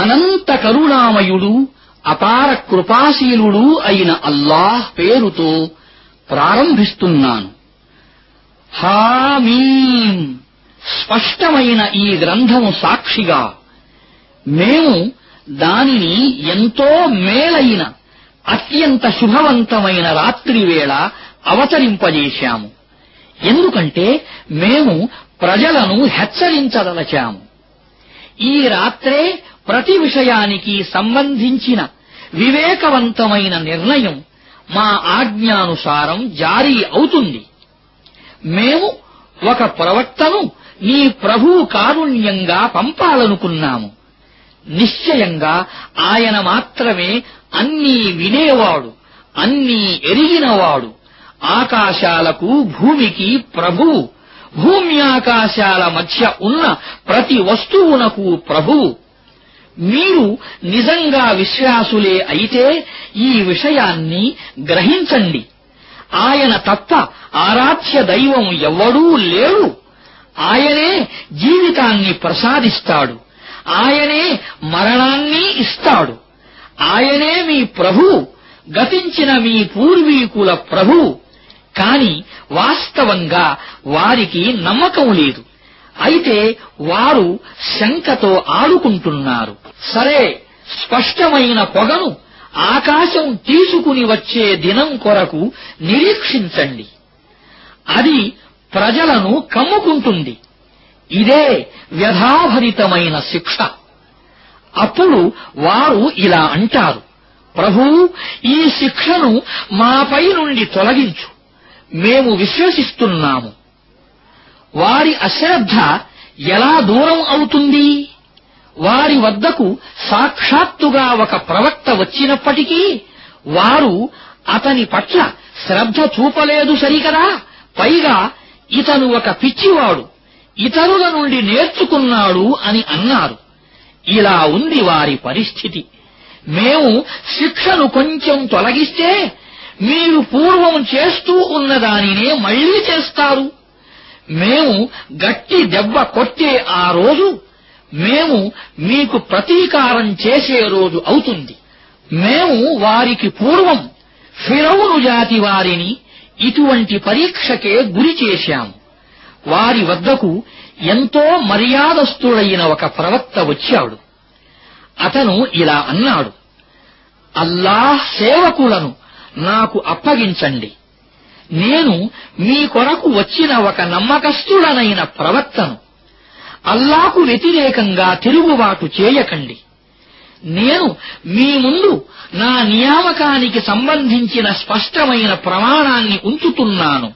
అనంత కరుణామయుడు అపార కృపాశీలుడు అయిన అల్లాహ్ పేరుతో ప్రారంభిస్తున్నాను. హామీం. స్పష్టమైన ఈ గ్రంథము సాక్షిగా మేము దానిని ఎంతో మేలైన అత్యంత శుభవంతమైన రాత్రివేళ అవతరింపజేశాము. ఎందుకంటే మేము ప్రజలను హెచ్చరించదలచాము. ఈ రాత్రే ప్రతి విషయానికి సంబంధించిన వివేకవంతమైన నిర్ణయం మా ఆజ్ఞానుసారం జారీ అవుతుంది. మేము ఒక ప్రవక్తను నీ ప్రభు కారుణ్యంగా పంపాలనుకున్నాము. నిశ్చయంగా ఆయన మాత్రమే అన్నీ వినేవాడు అన్నీ ఎరిగినవాడు. ఆకాశాలకు భూమికి ప్రభువు భూమ్యాకాశాల మధ్య ఉన్న ప్రతి వస్తువునకు ప్రభువు మీరు నిజంగా విశ్వాసులే అయితే ఈ విషయాన్ని గ్రహించండి. ఆయన తప్ప ఆరాధ్య దైవం ఎవ్వడూ లేడు. ఆయనే జీవితాన్ని ప్రసాదిస్తాడు. ఆయనే మరణాన్ని ఇస్తాడు. ఆయనే మీ ప్రభు గతించిన మీ పూర్వీకుల ప్రభు. కాని వాస్తవంగా వారికి నమ్మకం లేదు. అయితే వారు శంకతో ఆడుకుంటున్నారు. సరే స్పష్టమైన పొగను ఆకాశం తీసుకుని వచ్చే దినం కొరకు నిరీక్షించండి. అది ప్రజలను కమ్ముకుంటుంది. ఇదే వ్యధాభరితమైన శిక్ష. అప్పుడు వారు ఇలా అంటారు ప్రభూ ఈ శిక్షను మాపై నుండి తొలగించు. మేము విశ్వసిస్తున్నాము. వారి అశ్రద్ధ ఎలా దూరం అవుతుంది? వారి వద్దకు సాక్షాత్తుగా ఒక ప్రవక్త వచ్చినప్పటికీ వారు అతని పట్ల శ్రద్ధ చూపలేదు సరికదా? పైగా ఇతను ఒక పిచ్చివాడు ఇతరుల నుండి నేర్చుకున్నాడు అని అన్నారు. ఇలా ఉంది వారి పరిస్థితి. మేము శిక్షను కొంచెం తొలగిస్తే మీరు పూర్వం చేస్తూ ఉన్నదానినే మళ్ళీ చేస్తారు. మేము గట్టి దెబ్బ కొట్టే ఆ రోజు మేము మీకు ప్రతీకారం చేసే రోజు అవుతుంది. మేము వారికి పూర్వం ఫిరౌను జాతి వారిని ఇటువంటి పరీక్షకే గురి చేశాము వారి వద్దకు ఎంతో మర్యాదస్తుడైన ఒక ప్రవక్త వచ్చాడు. అతను ఇలా అన్నాడు అల్లాహ్ సేవకులను నాకు అప్పగించండి. నేను మీ కొరకు వచ్చిన ఒక నమ్మకస్తుడనైన ప్రవక్తను. అల్లాకు వ్యతిరేకంగా తిరుగుబాటు చేయకండి. నేను మీ ముందు నా నియామకానికి సంబంధించిన స్పష్టమైన ప్రమాణాన్ని ఉంచుతున్నాను.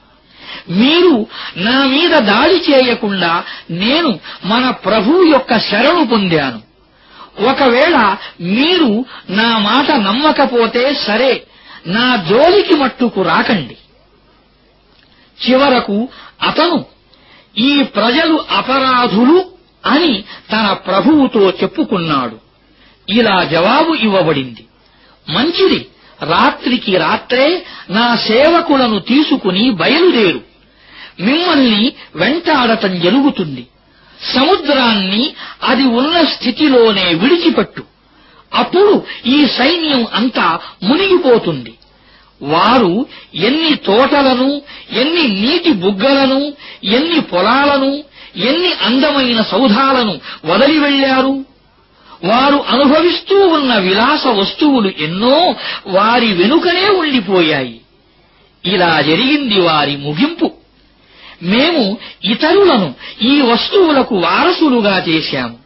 మీరు నా మీద దాడి చేయకుండా నేను మన ప్రభు యొక్క శరణు పొందాను. ఒకవేళ మీరు నా మాట నమ్మకపోతే సరే నా జోలికి మట్టుకు రాకండి. చివరకు అతను ఈ ప్రజలు అపరాధులు అని తన ప్రభువుతో చెప్పుకున్నాడు. ఇలా జవాబు ఇవ్వబడింది. మంచిది రాత్రికి రాత్రే నా సేవకులను తీసుకుని బయలుదేరు. మిమ్మల్ని వెంటాడటం జరుగుతుంది. సముద్రాన్ని అది ఉన్న స్థితిలోనే విడిచిపెట్టు. అప్పుడు ఈ సైన్యం అంతా మునిగిపోతుంది. వారు ఎన్ని తోటలను ఎన్ని నీటి బుగ్గలను ఎన్ని పొలాలను ఎన్ని అందమైన సౌధాలను వదిలి వెళ్ళారు వారు అనుభవిస్తూ ఉన్న విలాస వస్తువులు ఎన్నో వారి వెనుకనే ఉండిపోయాయి. ఇలా జరిగింది వారి ముగింపు. మేము ఇతరులను ఈ వస్తువులకు వారసులుగా చేశాము.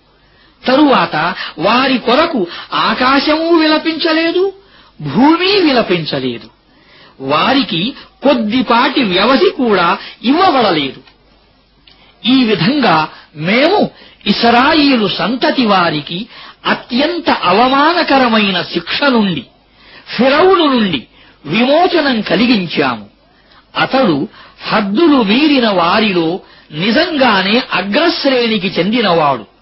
తరువాత వారి కొరకు ఆకాశమూ విలపించలేదు భూమి విలపించలేదు. వారికి కొద్దిపాటి వ్యవధి కూడా ఇవ్వబడలేదు. ఈ విధంగా మేము ఇస్రాయిలు సంతతి వారికి అత్యంత అవమానకరమైన శిక్ష నుండి ఫిరౌను నుండి విమోచనం కలిగించాము. అతడు హద్దులు మీరిన వారిలో నిజంగానే అగ్రశ్రేణికి చెందినవాడు.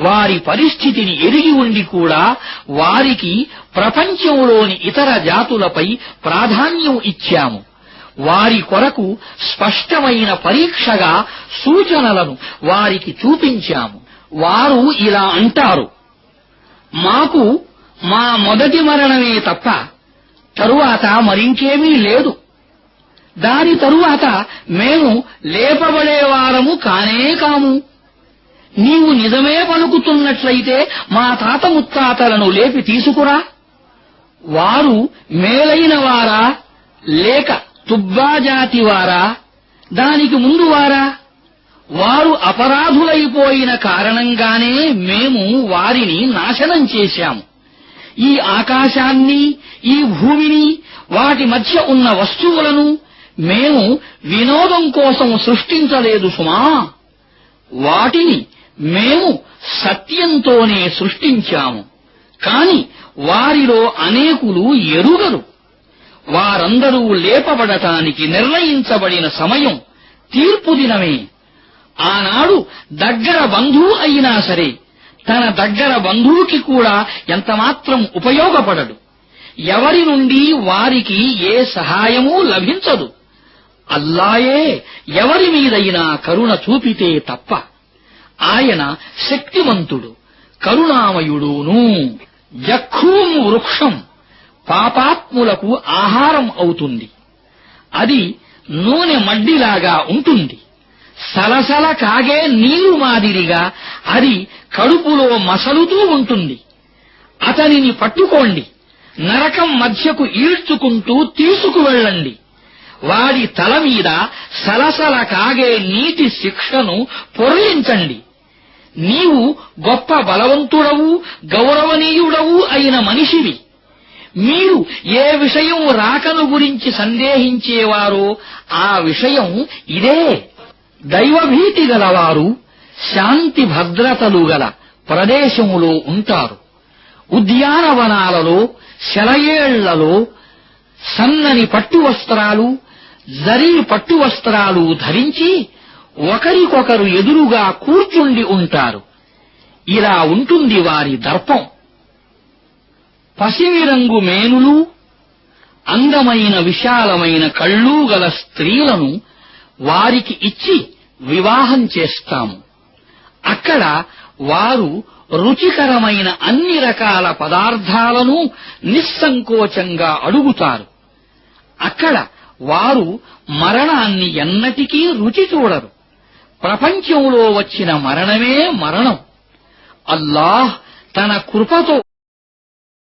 వారి పరిస్థితిని ఎరిగి ఉండి కూడా వారికి ప్రపంచంలోని ఇతర జాతులపై ప్రాధాన్యం ఇచ్చాము. వారి కొరకు స్పష్టమైన పరీక్షగా సూచనలను వారికి చూపించాము. వారు ఇలా అంటారు. మాకు మా మొదటి మరణమే తప్ప తరువాత మరింకేమీ లేదు. దాని తరువాత మేము లేపబడేవారము కానే కాము. నీవు నిజమే పలుకుతున్నట్లయితే మా తాత ముత్తాతలను లేపి తీసుకురా. వారు మేలైన వారా లేక తుబ్బాజాతి వారా దానికి ముందు వారా. వారు అపరాధులైపోయిన కారణంగానే మేము వారిని నాశనం చేశాము. ఈ ఆకాశాన్ని ఈ భూమిని వాటి మధ్య ఉన్న వస్తువులను మేము వినోదం కోసం సృష్టించలేదు సుమా. వాటిని మేము సత్యంతోనే సృష్టించాము. కాని వారిలో అనేకులు ఎరుగరు. వారందరూ లేపబడటానికి నిర్ణయించబడిన సమయం తీర్పు దినమే. ఆనాడు దగ్గర బంధువు అయినా సరే తన దగ్గర బంధువుకి కూడా ఎంతమాత్రం ఉపయోగపడడు. ఎవరి నుండి వారికి ఏ సహాయమూ లభించదు. అల్లాయే ఎవరి మీదైనా కరుణ చూపితే తప్ప ఆయన శక్తిమంతుడు కరుణామయుడును. జఖూం వృక్షం పాపాత్ములకు ఆహారం అవుతుంది. అది నూనె మడ్డిలాగా ఉంటుంది. సలసల కాగే నీరు మాదిరిగా అది కడుపులో మసలుతూ ఉంటుంది. అతనిని పట్టుకోండి. నరకం మధ్యకు ఈడ్చుకుంటూ తీసుకువెళ్ళండి. వాడి తల మీద సలసల కాగే నీటి శిక్షను పొరలించండి. నీవు గొప్ప బలవంతుడవు గౌరవనీయుడవు అయిన మనిషివి. మీరు ఏ విషయం రాకను గురించి సందేహించేవారో ఆ విషయం ఇదే. దైవభీతి గలవారు శాంతి భద్రతలు గల ప్రదేశములో ఉంటారు. ఉద్యానవనాలలో శలయేళ్ళలో సన్నని పట్టు వస్త్రాలు జరీ పట్టు వస్త్రాలు ధరించి ఒకరికొకరు ఎదురుగా కూర్చుండి ఉంటారు. ఇలా ఉంటుంది వారి దర్పం. పసిమి రంగు మేనులు అందమైన విశాలమైన కళ్ళూ గల స్త్రీలను వారికి ఇచ్చి వివాహం చేస్తాము. అక్కడ వారు రుచికరమైన అన్ని రకాల పదార్థాలను నిస్సంకోచంగా అడుగుతారు. అక్కడ వారు మరణాన్ని ఎన్నటికీ రుచి చూడరు. ప్రపంచంలో వచ్చిన మరణమే మరణం. అల్లాహ్ తన కృపతో